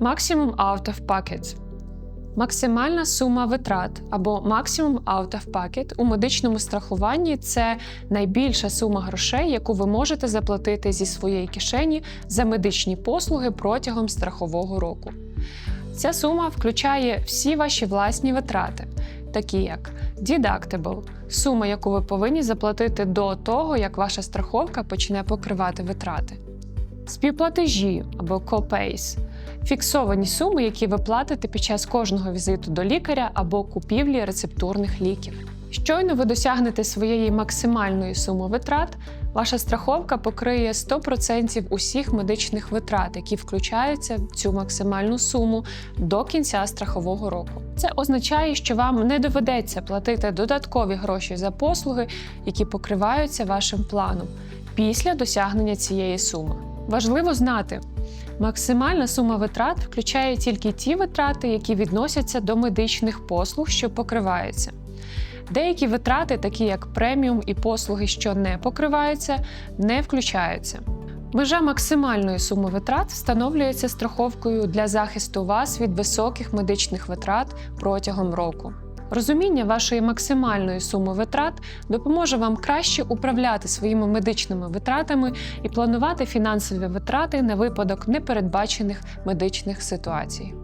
Maximum Out of Pocket Максимальна сума витрат або Maximum Out of Pocket у медичному страхуванні це найбільша сума грошей, яку ви можете заплатити зі своєї кишені за медичні послуги протягом страхового року. Ця сума включає всі ваші власні витрати, такі як Deductible – сума, яку ви повинні заплатити до того, як ваша страховка почне покривати витрати. Співплатежі або copays – фіксовані суми, які ви платите під час кожного візиту до лікаря або купівлі рецептурних ліків. Щойно ви досягнете своєї максимальної суми витрат, ваша страховка покриє 100% усіх медичних витрат, які включаються в цю максимальну суму до кінця страхового року. Це означає, що вам не доведеться платити додаткові гроші за послуги, які покриваються вашим планом після досягнення цієї суми. Важливо знати, максимальна сума витрат включає тільки ті витрати, які відносяться до медичних послуг, що покриваються. Деякі витрати, такі як преміум і послуги, що не покриваються, не включаються. Межа максимальної суми витрат встановлюється страховкою для захисту вас від високих медичних витрат протягом року. Розуміння вашої максимальної суми витрат допоможе вам краще управляти своїми медичними витратами і планувати фінансові витрати на випадок непередбачених медичних ситуацій.